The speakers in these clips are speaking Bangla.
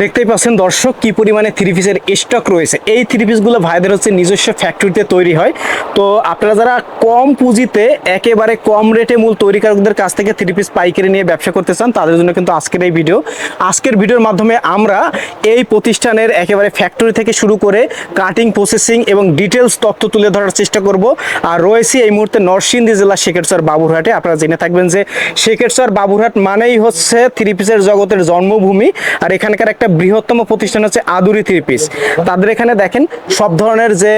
দেখতেই পাচ্ছেন দর্শক, কি পরিমাণে থ্রি পিসের স্টক রয়েছে। এই থ্রি পিসগুলো ভাইদের হচ্ছে নিজস্ব ফ্যাক্টরিতে তৈরি হয়। তো আপনারা যারা কম পুঁজিতে, একেবারে কম রেটে মূল তৈরিকারকদের কাছ থেকে থ্রি পিস পাইকারি নিয়ে ব্যবসা করতে চান, তাদের জন্য কিন্তু আজকের এই ভিডিও আজকের ভিডিওর মাধ্যমে আমরা এই প্রতিষ্ঠানের একেবারে ফ্যাক্টরি থেকে শুরু করে কাটিং প্রসেসিং এবং ডিটেলস তথ্য তুলে ধরার চেষ্টা করব। আর রয়েছে এই মুহূর্তে নরসিংদী জেলা শেখেরচর বাবুরহাটে। আপনারা জেনে থাকবেন যে শেখেরচর বাবুরহাট মানেই হচ্ছে থ্রি পিসের জগতের জন্মভূমি। আর এখানকার একটা বৃহত্তম প্রতিষ্ঠান হচ্ছে আদুরি থ্রি পিস। তাদের এখানে দেখেন সব ধরনের যে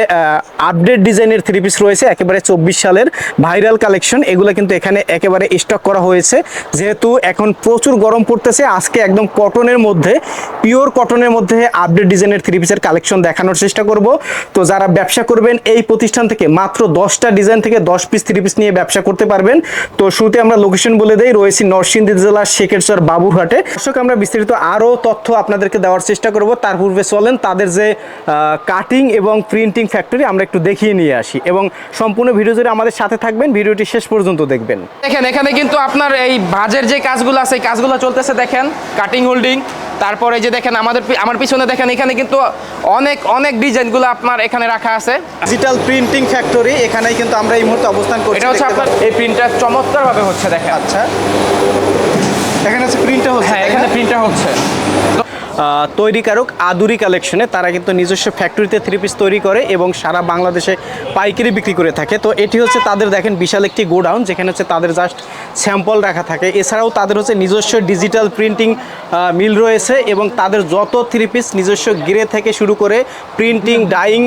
আপডেট ডিজাইনের থ্রি পিস রয়েছে, একেবারে চব্বিশ সালের ভাইরাল কালেকশন এগুলো কিন্তু এখানে একেবারে স্টক করা হয়েছে। যেহেতু এখন প্রচুর গরম পড়তেছে, আজকে একদম কটনের মধ্যে পিওর কটনের মধ্যে আপডেট ডিজাইনের থ্রি পিসের কালেকশন দেখানোর চেষ্টা করব। তো যারা ব্যবসা করবেন, এই প্রতিষ্ঠান থেকে মাত্র দশটা ডিজাইন থেকে দশ পিস থ্রি পিস নিয়ে ব্যবসা করতে পারবেন। তো শুরুতে আমরা লোকেশন বলে দেই, রয়েছি নরসিংদী জেলার শেখেরচর বাবুরহাটে। দর্শক, আমরা বিস্তারিত আরও তথ্য আপনাদেরকে দেওয়ার চেষ্টা করব। তার পূর্বে চলেন তাদের যে কাটিং এবং প্রিন্টিং ফ্যাক্টরি আমরা একটু দেখিয়ে নিয়ে আসি। এবং সম্পূর্ণ ভিডিও জুড়ে আমাদের সাথে থাকবেন ভিডিওটি শেষ পর্যন্ত দেখবেন। দেখেন এখানে কিন্তু আপনার এই ভাজের যে কাজগুলো আছে এই কাজগুলো চলতেছে দেখেন কাটিং হোল্ডিং তারপরে যে দেখেন আমাদের আমার পিছনে দেখেন এখানে কিন্তু অনেক অনেক ডিজাইনগুলো আপনার এখানে রাখা আছে। ডিজিটাল প্রিন্টিং ফ্যাক্টরি এখানেই কিন্তু আমরা এই মুহূর্তে অবস্থান করছি এটা হচ্ছে আপনার এই প্রিন্টার চমৎকার ভাবে হচ্ছে দেখেন। আচ্ছা। এখানে হচ্ছে প্রিন্টটা হচ্ছে হ্যাঁ এখানে প্রিন্টার হচ্ছে। তৈরিকারক আদুরি কালেকশনে তারা কিন্তু নিজস্ব ফ্যাক্টরিতে থ্রি পিস তৈরি করে এবং সারা বাংলাদেশে পাইকারি বিক্রি করে থাকে। তো এটি হচ্ছে তাদের দেখেন বিশাল একটি গোডাউন, যেখানে হচ্ছে তাদের জাস্ট স্যাম্পল রাখা থাকে। এছাড়াও তাদের হচ্ছে নিজস্ব ডিজিটাল প্রিন্টিং মিল রয়েছে এবং তাদের যত থ্রি পিস নিজস্ব গিরে থেকে শুরু করে প্রিন্টিং ডাইং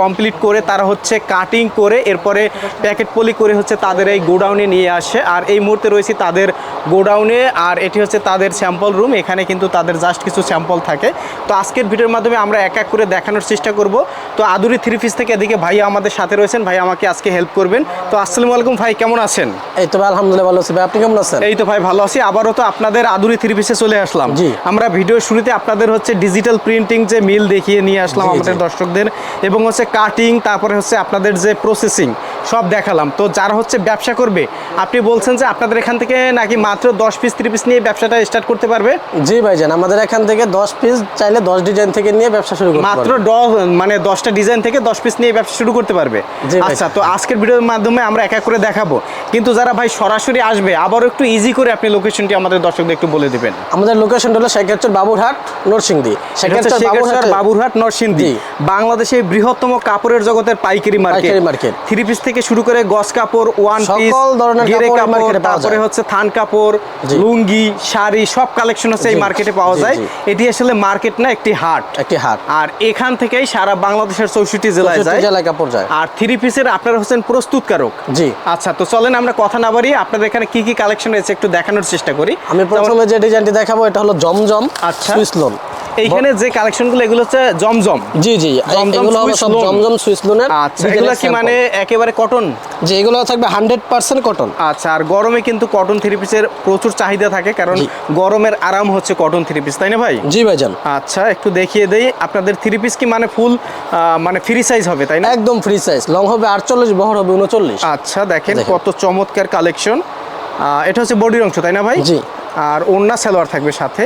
কমপ্লিট করে তারা হচ্ছে কাটিং করে এরপরে প্যাকেট পলি করে হচ্ছে তাদের এই গোডাউনে নিয়ে আসে। আর এই মুহূর্তে রয়েছে তাদের গোডাউনে, আর এটি হচ্ছে তাদের স্যাম্পল রুম এখানে কিন্তু তাদের জাস্ট কিছু স্যাম্পল থাকে। তো আজকের ভিডিওর মাধ্যমে আমরা এক এক করে দেখানোর চেষ্টা করব। তো আদুরি থ্রি পিস থেকে এদিকে ভাই আমাদের সাথে রয়েছেন ভাই আমাকে আজকে হেল্প করবেন। তো আসসালামু আলাইকুম ভাই কেমন আছেন? এই তো ভাই আলহামদুলিল্লাহ ভালো আছি। ভাই আপনি কেমন আছেন? এই তো ভাই ভালো আছি। আবারও তো আপনাদের আদুরি থ্রি পিসে চলে আসলাম। আমরা ভিডিও শুরুতে আপনাদের হচ্ছে ডিজিটাল প্রিন্টিং যে মিল দেখিয়ে নিয়ে আসলাম। আমাদের দর্শকদের এবং হচ্ছে কাটিং তারপরে হচ্ছে আপনাদের যে প্রসেসিং সব দেখালাম। তো যারা হচ্ছে ব্যবসা করবে আপনি বলছেন যে আপনাদের এখান থেকে নাকি মাত্র দশ পিস থ্রি পিস নিয়ে ব্যবসাটা স্টার্ট করতে পারবে? জি ভাইজান আমাদের এখান থেকে দশ পিস চাইলে দশ ডিজাইন থেকে নিয়ে ব্যবসা শুরু করতে মাত্র মানে দশটা ডিজাইন থেকে দশ পিস নিয়ে ব্যবসা শুরু করতে পারবে। আচ্ছা তো আজকের ভিডিওর মাধ্যমে আমরা এক এক করে দেখাবো। কিন্তু যারা ভাই সরাসরি আসবে আবারও একটু ইজি করে আপনি লোকেশনটি আমাদের দর্শকদের একটু বলে দিবেন। আমাদের লোকেশন হলো শেখারচর বাবুরহাট নরসিংদী। এটা শেখারচর বাবুরহাট। বাবুরহাট নরসিংদী। বাংলাদেশের বৃহত্তম কাপড়ের জগতের পাইকারি মার্কেট। market। থ্রি পিস থেকে শুরু করে গস কাপড় ওয়ান পিস সকল ধরনের কাপড় তারপরে হচ্ছে থান কাপড় লুঙ্গি শাড়ি সব কালেকশন হচ্ছে এই মার্কেটে পাওয়া যায়। জি। এটি আসলে মার্কেট না একটি হাট। একটি হাট। আর এখান থেকেই সারা বাংলাদেশের চৌষট্টি জেলায় যায়। জেলায় কাপড় যায়। আর থ্রি পিসের আপনারা হচ্ছেন প্রস্তুতকারক। জি। আচ্ছা তো চলেন আমরা কথা না বাড়িয়ে আপনাদের এখানে কি কি কালেকশন রয়েছে একটু দেখানোর চেষ্টা করি। আমি প্রথমে যে ডিজাইনটি দেখাবো এটা হলো জমজম আচ্ছা। Swiss lawn. এইখানে যে কালেকশনগুলো এগুলো হচ্ছে জমজম। জি জি। এগুলো হলো সব জমজম সুইস লোনের আচ্ছা এগুলো কি মানে একেবারে কটন যে এগুলো থাকবে হান্ড্রেড পার্সেন্ট কটন আচ্ছা আর গরমে কিন্তু কটন থ্রি পিসের প্রচুর চাহিদা থাকে কারণ গরমের আরাম হচ্ছে কটন থ্রি পিস তাই না ভাই? জি ভাইজান। আচ্ছা একটু দেখিয়ে দেই আপনাদের থ্রি পিস কি মানে ফুল মানে ফ্রি সাইজ হবে তাই না? একদম ফ্রি সাইজ লং হবে আটচল্লিশ বহর হবে উনচল্লিশ। আচ্ছা দেখেন দেখেন। কত চমৎকার কালেকশন এটা হচ্ছে বডির অংশ তাই না ভাই? জি। আর ওন্না সালোয়ার থাকবে সাথে।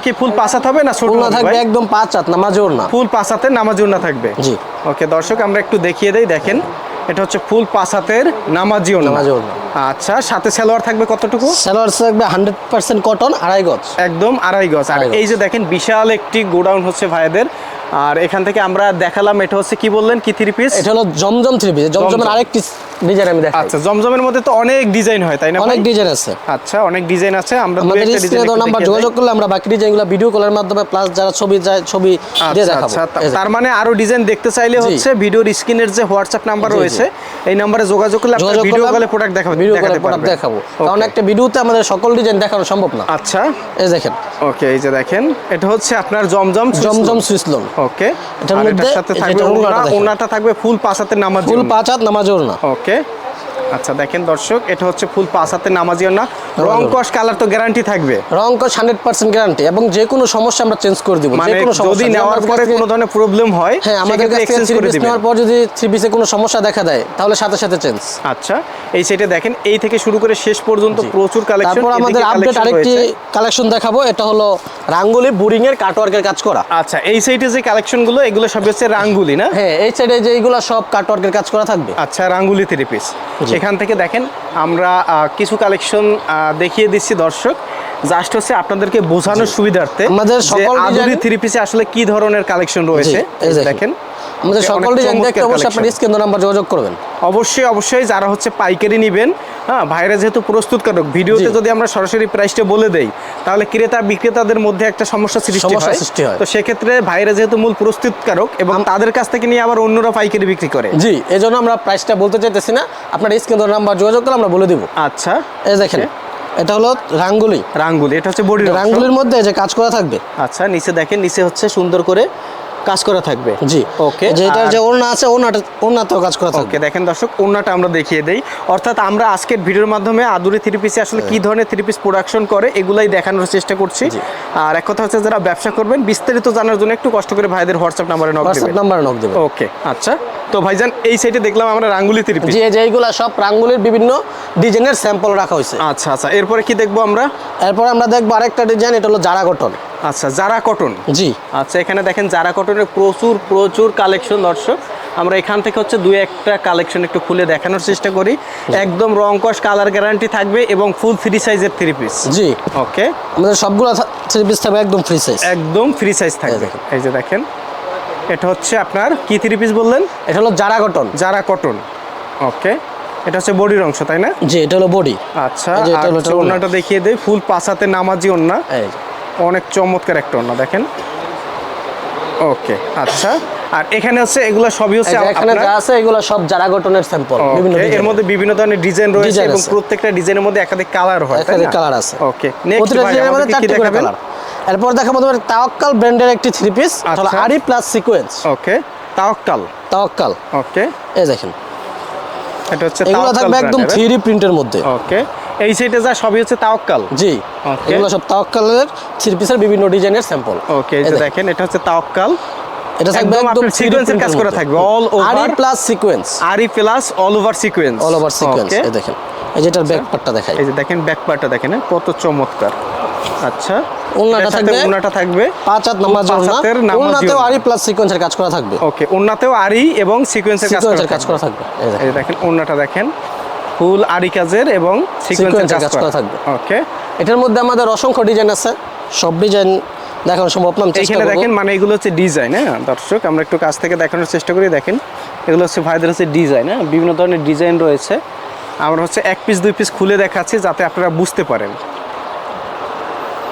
কি ফুল হবে না ছোট ওড়না থাকবে একদম নামাজ ফুল নামাজ থাকবে। জি। ওকে দর্শক আমরা একটু দেখিয়ে দেই দেখেন। এটা হচ্ছে ফুল পাসাতের নামাজি নামাজ নামাজি ওড়না। আচ্ছা সাথে সালোয়ার থাকবে কতটুকু? সালোয়ার থাকবে হান্ড্রেড পার্সেন্ট কটন আড়াই গজ। একদম আড়াই গজ। আর এই যে দেখেন বিশাল একটি গোডাউন হচ্ছে ভাইদের আর এখান থেকে আমরা দেখালাম এটা হচ্ছে কি বললেন? কি থ্রি পিস এটা হলো জমজম থ্রি পিস জমজমের আরেকটি ডিজাইন আমি দেখাই। আচ্ছা জমজমের মধ্যে তো অনেক ডিজাইন হয় তাই না অনেক ডিজাইন আছে। আচ্ছা অনেক ডিজাইন আছে। আমরা আমাদের স্ক্রিনে দেওয়া নাম্বার যোগাযোগ করলে আমরা বাকি ডিজাইনগুলো ভিডিও কলের মাধ্যমে প্লাস যারা ছবি যায় ছবি দিয়ে আচ্ছা দেখাবো আচ্ছা। তার মানে আরও ডিজাইন দেখতে চাইলে হচ্ছে ভিডিওর স্ক্রিনের যে হোয়াটসঅ্যাপ নাম্বার। রয়েছে এই নাম্বারে যোগাযোগ করলে আপনারা ভিডিও কলে প্রোডাক্ট দেখাবেন ভিডিও করে প্রোডাক্ট দেখাবো। কারণ একটা ভিডিওতে আমাদের সকল ডিজাইন দেখানো সম্ভব না। আচ্ছা। এই দেখেন। ওকে এই যে দেখেন এটা হচ্ছে আপনার জমজম জমজম সুইস লোন ওকে এটার মধ্যে সাথে থাকবে। ওড়নাটা থাকবে ফুল পাঁচাতে নামাজ ফুল পাঁচাত নামাজ ওড়না। ওকে আচ্ছা দেখেন দর্শক এটা হচ্ছে ফুল পাঁচ হাতে নামাজিও না রং কস কালার তো গ্যারান্টি থাকবে। রং কস হান্ড্রেড পার্সেন্ট গ্যারান্টি এবং যে কোনো সমস্যা আমরা চেঞ্জ করে দিব মানে যে কোনো সমস্যা যদি নেওয়ার পরে কোনো ধরনের প্রবলেম হয় হ্যাঁ আমাদের কাছ এক্সচেঞ্জ করে দিবেন। নেওয়ার পর যদি থ্রি পিসে কোনো সমস্যা দেখা দেয় তাহলে সাথে সাথে চেঞ্জ আচ্ছা এই সাইডে দেখেন এই থেকে শুরু করে শেষ পর্যন্ত প্রচুর কালেকশন তারপর আমাদের আপডেট আরেকটি কালেকশন দেখাবো এটা হলো রাঙ্গুলি বোরিং এর কাটওয়ার্কের কাজ করা। আচ্ছা এই সাইডে যে কালেকশনগুলো এগুলো সব হচ্ছে রাঙ্গুলি না? হ্যাঁ এই সাইডে যে এগুলো সব কাটওয়ার্কের কাজ করা থাকবে। আচ্ছা রাঙ্গুলি থ্রি পিস জি। এখান থেকে দেখেন আমরা কিছু কালেকশন দেখিয়ে দিচ্ছি দর্শক জাস্ট হচ্ছে আপনাদেরকে বোঝানোর সুবিধার্থে আমাদের সকল design- থ্রি পিসে আসলে কি ধরনের কালেকশন রয়েছে দেখেন। আমাদের সকল ডিজাইন দেখতে অবশ্যই আপনার স্ক্রিন নাম্বার যোগাযোগ করবেন। অবশ্যই অবশ্যই যারা হচ্ছে পাইকারি নেবেন হ্যাঁ ভাইরা যেহেতু প্রস্তুতকারক ভিডিওতে যদি আমরা সরাসরি প্রাইসটা বলে দেই তাহলে ক্রেতা বিক্রেতাদের মধ্যে একটা সমস্যা সৃষ্টি হয়। তো সেক্ষেত্রে ভাইরা যেহেতু মূল প্রস্তুত প্রস্তুতকারক এবং তাদের কাছ থেকে নিয়ে আবার অন্যরা পাইকারি বিক্রি করে। জি এই জন্য আমরা প্রাইসটা বলতে চাইতেছি না। আপনার স্ক্রিন নাম্বার যোগাযোগ করলে আমরা বলে দিব। আচ্ছা। এই দেখেন এটা হলো রাঙ্গুলি। রাঙ্গুলি এটা হচ্ছে বডি রাঙ্গুলির মধ্যে যে কাজ করা থাকবে। আচ্ছা নিচে দেখেন নিচে হচ্ছে সুন্দর করে কাজ করা থাকবে। জি। ওকে যে এটার যে ওড়না আছে ওড়নাটা ওড়নাতেও কাজ করা থাকবে। ওকে দেখেন দর্শক ওনাটা আমরা দেখিয়ে দেই। অর্থাৎ আমরা আজকের ভিডিওর মাধ্যমে আদুরি থ্রি পিসে আসলে কি ধরনের থ্রি পিস প্রোডাকশন করে এগুলাই দেখানোর চেষ্টা করছি। আর এক কথা হচ্ছে যারা ব্যবসা করবেন বিস্তারিত জানার জন্য একটু কষ্ট করে ভাইদের হোয়াটসঅ্যাপ নাম্বারে নক হোয়াটসঅ্যাপ দিবেন। নাম্বার নক দেবে ওকে আচ্ছা। তো ভাইজান এই সাইডে দেখলাম আমরা রাঙ্গুলি থ্রি পিস জি এই যে এইগুলা সব রাঙ্গুলির বিভিন্ন ডিজাইনের স্যাম্পল রাখা হয়েছে। আচ্ছা আচ্ছা এরপরে কি দেখব আমরা? এরপর আমরা দেখব আরেকটা ডিজাইন এটা হলো জারা কটন আচ্ছা জারা কটন জি। আচ্ছা এখানে দেখেন জারা কটনের প্রচুর প্রচুর কালেকশন দর্শক। আমরা এখান থেকে হচ্ছে দুই একটা কালেকশন একটু খুলে দেখানোর চেষ্টা করি। একদম রং কস কালার গ্যারান্টি থাকবে এবং ফুল থ্রি সাইজের থ্রি পিস জি। ওকে আমাদের সবগুলো থ্রি পিস থাকবে একদম ফ্রি সাইজ একদম ফ্রি সাইজ থাকবে। এই যে দেখেন। এটা হচ্ছে আপনার কি থ্রি পিস বললেন? এটা হলো জারা কটন যারা কটন ওকে এটা হচ্ছে বডির অংশ তাই না? জি এটা হলো বডি। আচ্ছা এটা হলো। ওড়নাটা দেখিয়ে দেয় ফুল পাশাতে নামাজি ওড়না। অনেক চমৎকার একটা ওড়না দেখেন। ওকে আচ্ছা। আর এখানে হচ্ছে এগুলো সবই হচ্ছে এখানে যা আছে এগুলো সব জারা কটনের স্যাম্পল বিভিন্ন এর মধ্যে বিভিন্ন ধরনের ডিজাইন রয়েছে এবং প্রত্যেকটা ডিজাইনের মধ্যে একাধিক কালার হয় তাই একাধিক না? কালার আছে। ওকে নেক্সট প্রতিটা ডিজাইনের মধ্যে চারটি করে কালার এরপর দেখাবো তোমার তাওয়াক্কাল ব্র্যান্ডের একটি থ্রি পিস আচ্ছা। আরি plus sequence okay Tawakkal. Tawakkal. Okay. এই দেখেন। এটা হচ্ছে এগুলো থাকবে একদম থ্রি প্রিন্টের মধ্যে। ওকে এই সাইডে যা সবই হচ্ছে তাওয়াক্কাল। জি এগুলো সব তাওয়াক্কালের থ্রি পিসের বিভিন্ন ডিজাইনের স্যাম্পল ওকে এই যে দেখেন। এটা হচ্ছে তাওয়াক্কাল। এটা থাকবে একদম সিকোয়েন্সের কাজ করা থাকবে all aari plus sequence aari plus all over sequence all over sequence এই দেখেন। এই যেটার ব্যাক পার্টটা দেখাই। এই যে দেখেন ব্যাক পার্টটা দেখেন কত চমৎকার। আচ্ছা। ওড়নাটা থাকবে- ওড়নাটা থাকবে। পাঁচ হাত নামাজ হাতের নামাজি আরি প্লাস সিকোয়েন্সের কাজ করা থাকবে। ওকে ওড়নাতেও আরি এবং সিকোয়েন্সের কাজ করা থাকবে। এই দেখেন। এই দেখেন ফুল আরি কাজের এবং সিকোয়েন্সের কাজ করা থাকবে। ওকে। এটার মধ্যে আমাদের অসংখ্য ডিজাইন আছে। সব ডিজাইন দেখানো সম্ভব না করব। দেখেন মানে এগুলো হচ্ছে ডিজাইন হ্যাঁ? দর্শক আমরা একটু কাছ থেকে দেখানোর চেষ্টা করি দেখেন। এগুলো হচ্ছে ভাইদের হচ্ছে ডিজাইন হ্যাঁ? বিভিন্ন ধরনের ডিজাইন রয়েছে। আমরা হচ্ছে এক পিস দুই পিস খুলে দেখাচ্ছি যাতে আপনারা বুঝতে পারেন।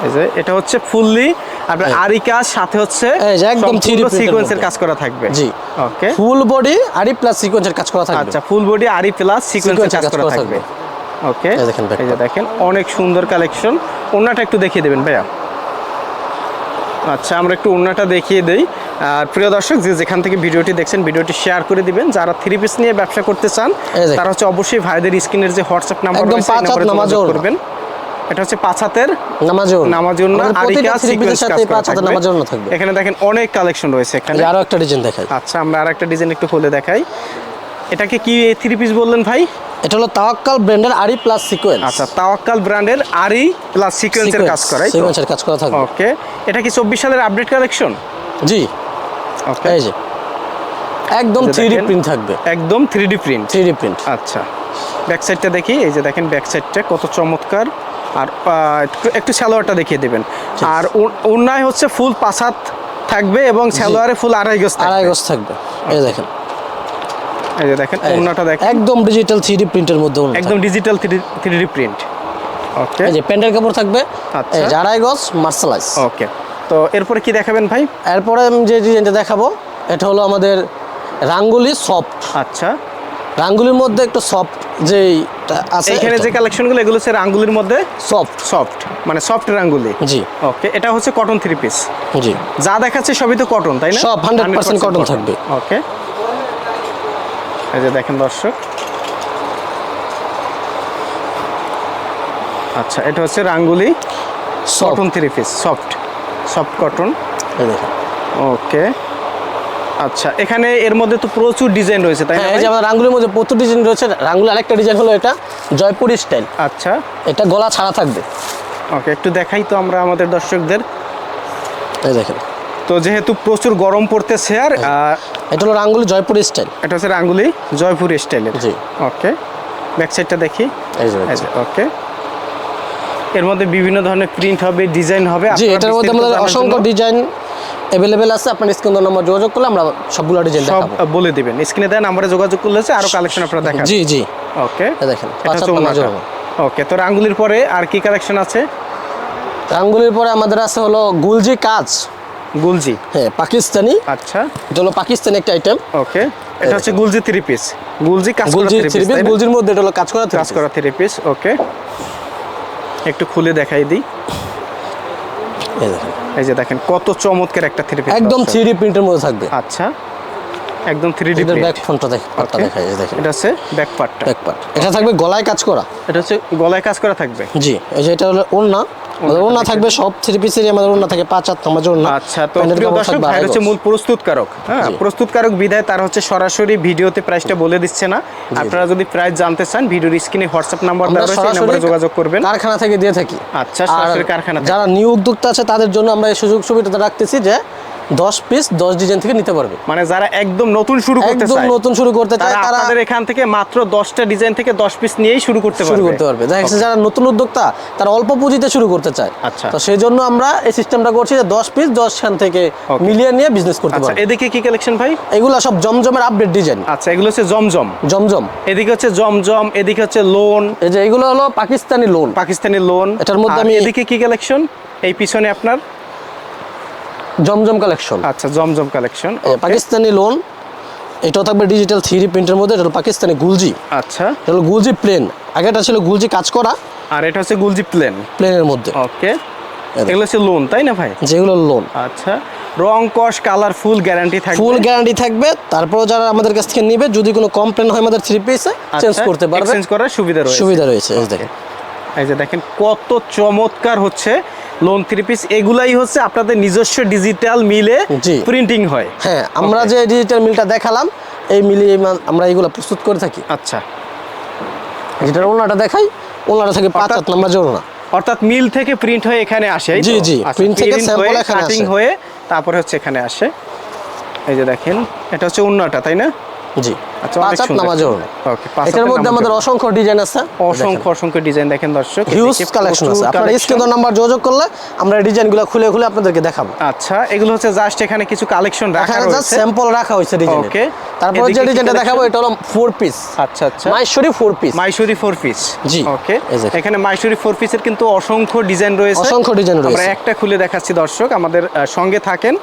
এই যে এটা হচ্ছে ফুললি আপনার। আরি কাজ সাথে হচ্ছে একদম 3D print এর সিকোয়েন্সের কাজ করা থাকবে। জি। ওকে ফুল বডি আরি প্লাস সিকোয়েন্সের কাজ করা থাকবে। আচ্ছা ফুল বডি আরি প্লাস সিকোয়েন্সের কাজ করা থাকবে। ওকে এই যে দেখেন অনেক সুন্দর কালেকশন ওন্নাটা একটু দেখিয়ে দেবেন ভাইয়া। আচ্ছা আমরা একটু ওন্নাটা দেখিয়ে দেই। আর প্রিয় দর্শক যে যেখান থেকে ভিডিওটি দেখছেন ভিডিওটি শেয়ার করে দিবেন। যারা থ্রি পিস নিয়ে ব্যবসা করতে চান তারা হচ্ছে অবশ্যই ভাইদের স্ক্রিনের যে হোয়াটসঅ্যাপ নাম্বার রয়েছে। করবেন। এটা হচ্ছে পাঁচ হাতের নামাজে ওড়না। নামাজি ওড়না আমাদের আরি প্রতিটা কাজ থ্রি পিসের সিকোয়েন্স কাজ সাথে করা পাঁচ হাতে থাকবে। নামাজের থাকবে। এখানে দেখেন অনেক কালেকশন রয়েছে। এখানে আরও একটা ডিজাইন দেখাই। আচ্ছা আমরা আর একটা ডিজাইন একটু খুলে দেখাই। এটাকে কি থ্রি পিস বললেন ভাই? এটা হলো তাওয়াক্কাল ব্র্যান্ডের আরি প্লাস সিকোয়েন্স আচ্ছা তাওয়াক্কাল ব্র্যান্ডের আরি প্লাস সিকোয়েন্সের কাজ করাই সিকোয়েন্সের কাজ করা থাকবে। ওকে এটা কি চব্বিশ সালের আপডেট কালেকশন জি। ওকে এই যে। একদম এই যে থ্রি দেখেন। প্রিন্ট থাকবে। একদম three D print three print আচ্ছা। ব্যাক সাইডটা দেখি এই যে দেখেন ব্যাক সাইডটা কত চমৎকার। আর একটু- সালোয়ারটা দেখিয়ে দেবেন। আর অন্যায় হচ্ছে ফুল পাসাত থাকবে এবং সালোয়ারে ফুল আড়াই গজ থাকবে। আড়াই গজ থাকবে। এই দেখেন। এই যে দেখেন এই, ওন্নাটা দেখেন। একদম ডিজিটাল থ্রি প্রিন্টের মধ্যে একদম digital three D print okay. এই যে প্যান্টের কাপড় থাকবে। আচ্ছা। আড়াই গজ মার্শালাইজ ওকে তো এরপরে কি দেখাবেন ভাই? এরপরে আমি যে ডিজাইনটা দেখাবো এটা হলো আমাদের রাঙ্গুলি সফট আচ্ছা। রাঙ্গুলির মধ্যে একটু সফট যে আছে এখানে যে কালেকশনগুলো এগুলো স্যার আঙ্গুলির মধ্যে সফট সফট মানে সফট আঙ্গুলি জি। ওকে এটা হচ্ছে কটন থ্রি পিস জি। যা দেখাচ্ছে সবই তো কটন তাই না? সব হান্ড্রেড পার্সেন্ট কটন থাকবে। ওকে এই যে দেখেন দর্শক। আচ্ছা এটা হচ্ছে Ranguli cotton three piece soft soft cotton okay আচ্ছা এখানে এর মধ্যে তো প্রচুর ডিজাইন রয়েছে তাই না হ্যাঁ এই যে আমাদের রাঙ্গুলির মধ্যে প্রচুর ডিজাইন রয়েছে। রাঙ্গুলি আরেকটা ডিজাইন হলো এটা জয়পুরি স্টাইল আচ্ছা। এটা গলা ছাড়া থাকবে। ওকে একটু দেখাই তো আমরা আমাদের দর্শকদের। এই দেখেন। তো যেহেতু প্রচুর গরম পড়তেছে আর এটা হলো রাঙ্গুলি জয়পুরি স্টাইল এটা হচ্ছে রাঙ্গুলি জয়পুর স্টাইলের জি। ওকে ব্যাক সাইডটা দেখি। এই যে ওকে এর মধ্যে বিভিন্ন ধরনের প্রিন্ট হবে ডিজাইন হবে। জি এটার মধ্যে আমাদের অসংখ্য ডিজাইন অ্যাভেলেবেল আছে আপনার স্ক্রিন নাম্বার যোগাযোগ করলে আমরা সবগুলো ডিজাইন সব দেখাবো। বলে দিবেন। স্ক্রিনে দেওয়া নাম্বারে যোগাযোগ করলে হচ্ছে আরও কালেকশন আপনারা দেখাবেন। জি। জি ওকে দেখেন, ওকে তো রাঙ্গুলির পরে আর কি কালেকশন আছে? রাঙ্গুলির পরে আমাদের আছে হলো গুলজি কাজ। গুলজি? হ্যাঁ পাকিস্তানি। আচ্ছা। এটা হলো পাকিস্তানি একটা আইটেম ওকে এটা হচ্ছে গুলজি থ্রি পিস গুলজি কাজ করা গুলজি থ্রি পিস গুলজির মধ্যে এটা হলো কাজ করা কাজ করা থ্রি পিস ওকে একটু খুলে দেখাই দিই। এই দেখেন। এই যে দেখেন কত চমৎকার একটা থ্রি একদম থ্রি ডি প্রিন্টের মধ্যে থাকবে। আচ্ছা একদম থ্রি ডি এটার ব্যাক ফ্রন্টটা দেখ পাটটা দেখা যায় দেখেন। এটা হচ্ছে ব্যাক পার্টটা ব্যাক পার্ট এটা থাকবে গলায় কাজ করা। এটা হচ্ছে গলায় কাজ করা থাকবে। জি এই যে এটা হলো ওড়না। ওড়না থাকবে সব থ্রি পিসেরই আমাদের ওনা থাকে পাঁচ আট নম্বর আচ্ছা তো প্রিয় দর্শক ভাই হচ্ছে মূল প্রস্তুতকারক হ্যাঁ প্রস্তুতকারক বিধায় তার হচ্ছে সরাসরি ভিডিওতে প্রাইসটা বলে দিচ্ছে না। আপনারা যদি প্রাইস জানতে চান ভিডিওর স্ক্রিনে হোয়াটসঅ্যাপ নাম্বার দেওয়া রয়েছে নম্বরে যোগাযোগ করবেন। কারখানা থেকে দিয়ে থাকি। আচ্ছা, সরাসরি কারখানা যারা নিউ উদ্যোক্তা আছে তাদের জন্য আমরা এই সুযোগ সুবিধাটা রাখতেছি যে দশ পিস দশ ডিজাইন থেকে নিতে পারবে। মানে যারা একদম নতুন শুরু করতে একদম নতুন শুরু করতে চায় তারা আপনাদের এখান থেকে মাত্র 10টা ডিজাইন থেকে 10 পিস নিয়েই শুরু করতে পারবে। শুরু করতে পারবে। দেখা যাচ্ছে যারা নতুন উদ্যোক্তা তারা অল্প পুঁজিতে শুরু করতে চায়। আচ্ছা। তো সেই জন্য আমরা এই সিস্টেমটা করছি যে দশ পিস দশ খান থেকে মিলিয়ে নিয়ে বিজনেস করতে আচ্ছা পারবে। এদিকে কি কালেকশন ভাই? এগুলা সব জমজমের আপডেট ডিজাইন আচ্ছা এগুলো হচ্ছে জমজম। জমজম। এদিকে হচ্ছে জমজম এদিকে হচ্ছে লোন এই যে এগুলো হলো পাকিস্তানি লোন পাকিস্তানি লোন এটার মধ্যে আমি- এদিকে কি কালেকশন এই পিছনে আপনার? জমজম কালেকশন। আচ্ছা জমজম কালেকশন পাকিস্তানি লোন এটাও থাকবে ডিজিটাল থ্রি প্রিন্টের মধ্যে এটা হলো পাকিস্তানি গুলজি আচ্ছা। এটা হলো গুলজি প্লেন আগেটা ছিল গুলজি কাজ করা আর এটা হচ্ছে গুলজি প্লেন প্লেনের মধ্যে। ওকে। এগুলো হচ্ছে লোন তাই না ভাই? যেগুলো লোন আচ্ছা। রং কস কালার ফুল গ্যারান্টি থাকবে। ফুল গ্যারান্টি থাকবে। তারপর যারা আমাদের কাছ থেকে নিবে যদি কোনো কমপ্লেন হয় আমাদের থ্রি পিসে চেঞ্জ করতে পারবে। চেঞ্জ করার সুবিধা রয়েছে। সুবিধা রয়েছে এই দেখেন এই যে দেখেন কত চমৎকার হচ্ছে লোন থ্রি পিস এগুলাই হচ্ছে আপনাদের নিজস্ব ডিজিটাল মিলে। প্রিন্টিং হয়। হ্যাঁ আমরা যে ডিজিটাল মিলটা দেখালাম এই মিলে আমরা এইগুলো প্রস্তুত করে থাকি। আচ্ছা। যেটার ওনাটা দেখাই ওনাটা থেকে পাঁচ হাত নাম্বার জোর না অর্থাৎ মিল থেকে প্রিন্ট হয়ে এখানে আসে জি, জি, আচ্ছা, print থেকে হয়ে, এখানে আসে। হয়ে তারপরে হচ্ছে এখানে আসে। এই যে দেখেন এটা হচ্ছে ওনাটা তাই না? জি। আচ্ছা, পাঁচ হাত নামাজ জোর না Okay, পাঁচ এটার মধ্যে আমাদের অসংখ্য ডিজাইন আছে। অসংখ্য অসংখ্য ডিজাইন দেখেন দর্শক। হিউজ কালেকশন আছে। আপনারা স্ক্রিন নাম্বার যোগাযোগ করলে আমরা ডিজাইনগুলো খুলে খুলে আপনাদেরকে দেখাবো। আচ্ছা এগুলো হচ্ছে জাস্ট এখানে কিছু কালেকশন রাখা এখানে জাস্ট রয়েছে। স্যাম্পল রাখা হয়েছে ডিজাইন Okay. তারপরে যে ডিজাইনটা দেখাবো এটা হলো ফোর পিস আচ্ছা আচ্ছা। Maishwari four piece Mysuri four piece জি, ওকে এখানে মাইসুরি ফোর পিসের কিন্তু অসংখ্য ডিজাইন রয়েছে। অসংখ্য design আমরা একটা খুলে দেখাচ্ছি দর্শক আমাদের সঙ্গে থাকেন।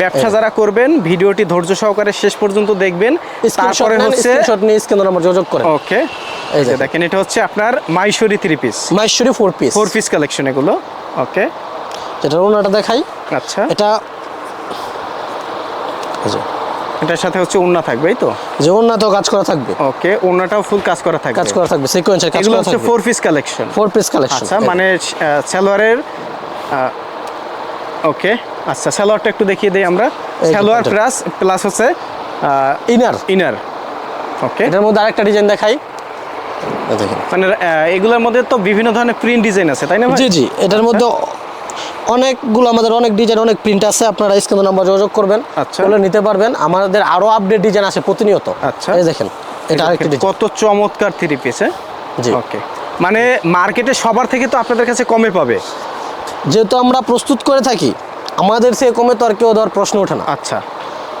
ব্যবসা যারা করবেন ভিডিওটি ধৈর্য সহকারে শেষ পর্যন্ত দেখবেন। তারপরে হচ্ছে স্ক্রিনশট নিয়ে স্ক্রিন নাম্বার যোগাযোগ করেন। ওকে এই যে। দেখেন। এটা হচ্ছে আপনার three piece four piece four piece collection এগুলো। ওকে যেটা ওনাটা দেখাই। আচ্ছা। এটা এটার সাথে হচ্ছে তো? যে ওনাতেও কাজ করা থাকবে। ওকে ফুল কাজ করা থাকবে। কাজ করা থাকবে সিকোয়েন্সের কাজ এগুলো করা হচ্ছে থাকবে। Four piece collection four piece collection আচ্ছা মানে সালোয়ারের ওকে আচ্ছা সালোয়ারটা একটু দেখিয়ে দিই আমরা। সালোয়ার প্লাস প্লাস হচ্ছে ইনার ইনার ওকে এটার মধ্যে আরেকটা ডিজাইন দেখাই। এই দেখেন। মানে এগুলোর মধ্যে তো বিভিন্ন ধরনের প্রিন্ট ডিজাইন আছে তাই না? জি জি এটার মধ্যে অনেকগুলো আমাদের অনেক ডিজাইন অনেক প্রিন্ট আছে আপনারা স্ক্রিন নাম্বার যোগাযোগ করবেন আচ্ছা। বলে নিতে পারবেন। আমাদের আরও আপডেট ডিজাইন আছে প্রতিনিয়ত। আচ্ছা। এই দেখেন এটা আরেকটা ডিজাইন কত চমৎকার থ্রি পিস জি। ওকে মানে মার্কেটে সবার থেকে তো আপনাদের কাছে কমে পাবে। যেহেতু আমরা প্রস্তুত করে থাকি আমাদের সে কমে তো আর কেউ দেওয়ার প্রশ্ন ওঠে না। আচ্ছা।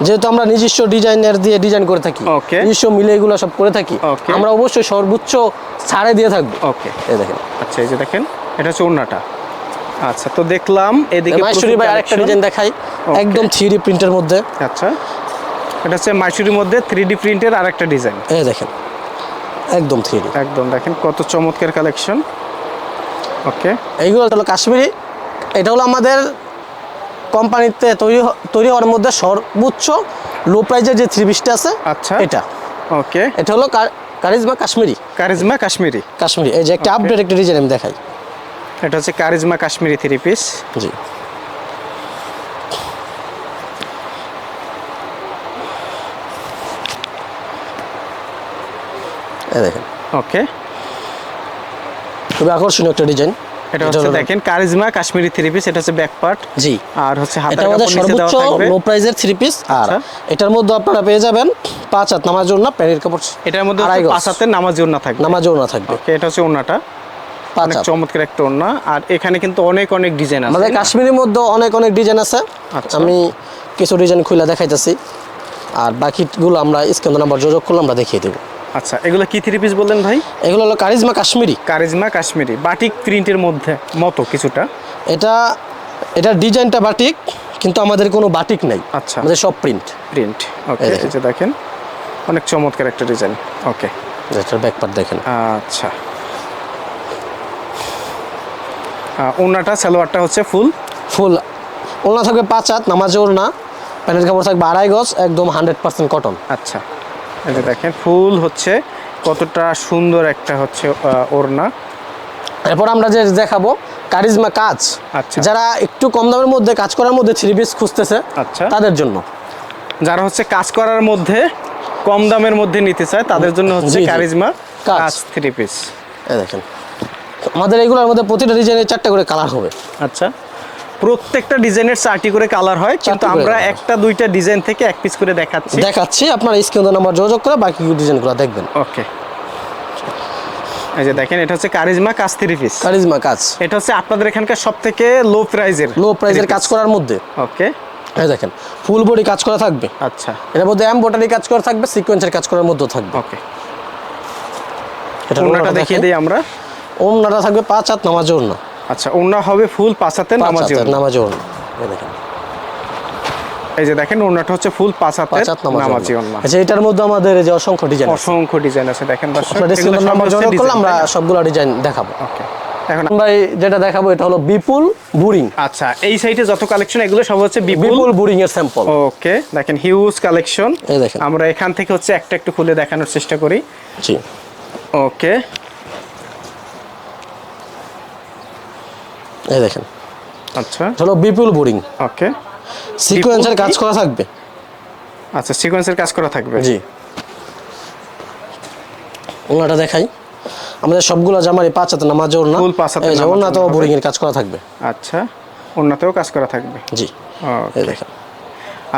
যেহেতু আমরা নিজস্ব ডিজাইনার দিয়ে ডিজাইন করে থাকি. নিজস্ব মিলে এগুলো সব করে থাকি. আমরা অবশ্যই সর্বোচ্চ ছাড়ে দিয়ে থাকব। ওকে এই দেখেন। আচ্ছা এই যে দেখেন এটা হচ্ছে ওড়নাটা। আচ্ছা তো দেখলাম এদিকে প্রচুর ভাই আরেকটা ডিজাইন দেখাই একদম থ্রি প্রিন্টের মধ্যে। আচ্ছা এটা হচ্ছে মাইসুরির মধ্যে থ্রি ডি প্রিন্টের আরেকটা ডিজাইন এই দেখেন একদম থ্রি একদম দেখেন কত চমৎকার কালেকশন ওকে এইগুলো হলো কাশ্মীরি এটা হলো আমাদের কোম্পানিতে তৈরি তৈরি হওয়ার মধ্যে সর্বোচ্চ লো প্রাইজের যে থ্রি পিসটা আছে আচ্ছা। এটা। ওকে। এটা হলো কারিজমা কাশ্মীরি। কারিজমা কাশ্মীরি। কাশ্মীরি। এই যে একটা আপডেট একটা ডিজাইন আমি দেখাই। এটা হচ্ছে কারিজমা কাশ্মীরি থ্রি পিস জি। এই দেখেন। ওকে। খুবই আকর্ষণীয় একটা ডিজাইন এটা হচ্ছে দেখেন কারিজমা কাশ্মীরি থ্রি পিস এটা হচ্ছে ব্যাক পার্ট জি। আর হচ্ছে এটা আমাদের কাপড় নিচে দেওয়া সর্বোচ্চ থাকবে। লো প্রাইজের থ্রি পিস আর আচ্ছা। এটার মধ্যে আপনারা পেয়ে যাবেন পাঁচ হাত প্যান্টের কাপড় এটার মধ্যে। পাঁচ হাতের নামাজ না থাকবে। নামার জন্য থাকবে। ওকে এটা হচ্ছে পাঁচ অনেক চমৎকার একটা ওনা আর এখানে কিন্তু অনেক অনেক ডিজাইন আছে আমাদের কাশ্মীরের মধ্যে অনেক অনেক ডিজাইন আছে। আচ্ছা। আমি কিছু ডিজাইন খুলে দেখাইতেছি। আর বাকিগুলো আমরা স্ক্যান নাম্বার যোগাযোগ করলে আমরা দেখিয়ে দেবো। আচ্ছা এগুলো কি থ্রি পিস বললেন ভাই? এগুলো হলো charisma Kashmiri. Charisma Kashmiri batik প্রিন্টের মধ্যে মতো কিছুটা। এটা এটা ডিজাইনটা বাটিক কিন্তু আমাদের কোনো বাটিক নাই। আচ্ছা। আমাদের সব প্রিন্ট প্রিন্ট ওকে এই। যে দেখেন অনেক চমৎকার একটা ডিজাইন ওকে এটার ব্যাকপার্ট দেখেন। আচ্ছা। ওনাটা সালোয়ারটা হচ্ছে ফুল ফুল ওলনা থাকবে পাঁচ হাত নামাজে ওলনা প্যান্টের কাপড় থাকবে আড়াই গজ একদম হান্ড্রেড পার্সেন্ট কটন আচ্ছা। এই যে দেখেন ফুল হচ্ছে কতটা সুন্দর একটা হচ্ছে ওড়না এরপর আমরা যে দেখাবো কারিজমা কাজ আচ্ছা। যারা একটু কম দামের মধ্যে কাজ করার মধ্যে থ্রি পিস খুঁজতেছে আচ্ছা। তাদের জন্য যারা হচ্ছে কাজ করার মধ্যে কম দামের মধ্যে নিতে চায় তাদের জন্য হচ্ছে। কারিজমা কাজ। থ্রি পিস এই দেখেন আমাদের এগুলোর মধ্যে প্রতিটা ডিজাইনের চারটে করে কালার হবে আচ্ছা প্রত্যেকটা ডিজাইনের চারটি করে কালার হয় কিন্তু আমরা একটা দুইটা ডিজাইন থেকে এক পিস করে দেখাচ্ছি। দেখাচ্ছি আপনার স্ক্রিন নাম্বার যোগাযোগ করে বাকি ডিজাইনগুলো দেখবেন। ওকে। এই যে দেখেন এটা হচ্ছে কারিজমা কাজ থ্রি পিস কারিজমা কাজ। এটা হচ্ছে আপনাদের এখানকার সব থেকে লো প্রাইজের লো প্রাইজের কাজ করার মধ্যে। ওকে। এই দেখেন ফুল বডি কাজ করা থাকবে। আচ্ছা। এর মধ্যে এমবোটারি কাজ করা থাকবে সিকোয়েন্সের কাজ করার মধ্যেও থাকবে। ওকে। এটা ওনাটা দেখিয়ে দিই আমরা। ওমনাটা থাকবে পাঁচ হাত নামাজ ওড়না। আচ্ছা ওনা হবে ফুল পাঁচাতে পাঁচ নামাজি ওড়না। নামাজ ওড়না। এই দেখেন। এই যে দেখেন ওনাটা হচ্ছে ফুল পাঁচাতে নামাজ ওড়না। ওড়না। আচ্ছা এটার মধ্যে আমাদের যে অসংখ্য ডিজাইন অসংখ্য ডিজাইন আছে দেখেন দর্শক আমরা সবগুলো ডিজাইন দেখাবো। ওকে এখন আমরা যেটা দেখাবো এটা হলো বিপুল বুরিং। আচ্ছা এই সাইডে যত কালেকশন এগুলো সব হচ্ছে বিপুল বুরিং এর স্যাম্পল ওকে দেখেন হিউজ কালেকশন। আমরা এখান থেকে হচ্ছে একটা একটু খুলে দেখানোর চেষ্টা করি। জি। ওকে এই দেখেন। আচ্ছা। চলো হলো বিপুল বোরিং। ওকে। সিকোয়েন্সের কাজ করা থাকবে? আচ্ছা সিকোয়েন্সের কাজ করা থাকবে। জি। ওনাটা দেখাই। আমাদের সবগুলো জামারই পাঁচ হাতে না মাঝে ওড়না। ফুল পাঁচ হাতে এই যে নামাজ ওড়না তো বোরিং এর কাজ করা থাকবে। আচ্ছা ওড়নাতেও কাজ করা থাকবে। জি. এই দেখেন।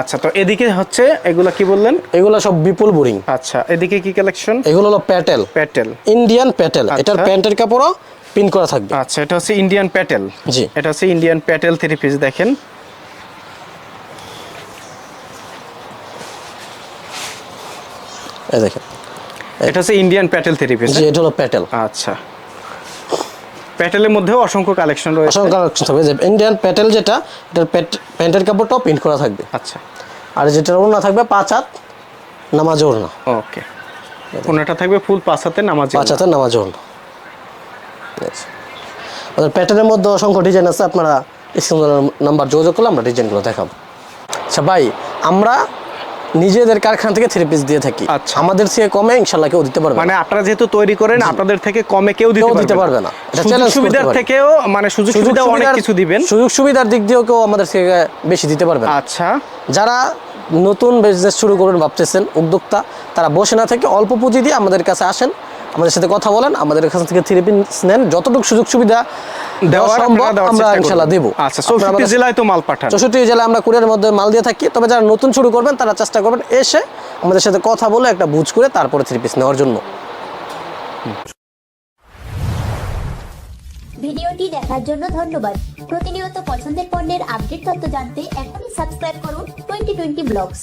আচ্ছা তো এদিকে হচ্ছে এগুলা কি বললেন? এগুলো সব বিপুল বোরিং। আচ্ছা এদিকে কি কালেকশন এগুলো হলো প্যাটেল। প্যাটেল। ইন্ডিয়ান প্যাটেল আচ্ছা। এটার প্যান্টের কাপড়ও পিন করা থাকবে। আচ্ছা এটা হচ্ছে ইন্ডিয়ান প্যাটেল জি। এটা হচ্ছে ইন্ডিয়ান প্যাটেল থ্রি পিস দেখেন। এই দেখেন। এটা হচ্ছে ইন্ডিয়ান প্যাটেল থ্রি পিস জি এটা হলো প্যাটেল। আচ্ছা। প্যাটেলের মধ্যেও অসংখ্য কালেকশন রয়েছে। অসংখ্য কালেকশন থাকবে। যে ইন্ডিয়ান প্যাটেল যেটা এটার প্যান্টের কাপড়টাও প্রিন্ট করা থাকবে। আচ্ছা। আর যেটার ওড়না থাকবে পাঁচ হাত নামাজ ওড়না। ওকে ওনাটা থাকবে ফুল পাঁচ হাতে নামাজ পাঁচ হাতে নামাজ ওড়না. আমাদের প্যাটার্নের মধ্যে অসংখ্য ডিজাইন আছে। আপনারা স্ক্রিন নাম্বার যোগাযোগ করলে আমরা ডিজাইনগুলো দেখাবো। আচ্ছা ভাই আমরা নিজেদের কারখানা থেকে থ্রি পিস দিয়ে থাকি। আচ্ছা। আমাদের থেকে কমে ইনশাল্লাহ কেউ দিতে পারবে মানে আপনারা যেহেতু তৈরি করেন আপনাদের থেকে কমে কেউ দিতে দিতে পারবে না। সুযোগ সুবিধার থেকেও মানে সুযোগ সুবিধা অনেক কিছু দিবেন। সুযোগ সুবিধার দিক দিয়েও কেউ আমাদের থেকে বেশি দিতে পারবে আচ্ছা। যারা নতুন বিজনেস শুরু করবেন ভাবতেছেন উদ্যোক্তা তারা বসে না থেকে অল্প পুঁজি দিয়ে আমাদের কাছে আসেন। আমাদের সাথে কথা বলেন আমাদের কাছ থেকে থ্রি পিস নেন। যতটুকু সুযোগ সুবিধা দেওয়া সম্ভব আমরা ইনশাল্লাহ। দেবো। আচ্ছা চৌষট্টি জেলায় তো মাল পাঠান। চৌষট্টি জেলায় আমরা কুরিয়ার মধ্যে মাল দিয়ে থাকি। তবে যারা নতুন শুরু করবেন তারা চেষ্টা করবেন এসে আমাদের সাথে কথা বলে একটা বুঝ করে তারপরে থ্রি পিস নেওয়ার জন্য। ভিডিওটি দেখার জন্য ধন্যবাদ। প্রতিনিয়ত পছন্দের পণ্যের আপডেট তথ্য জানতে এখনই সাবস্ক্রাইব করুন টোয়েন্টি টোয়েন্টি ব্লগস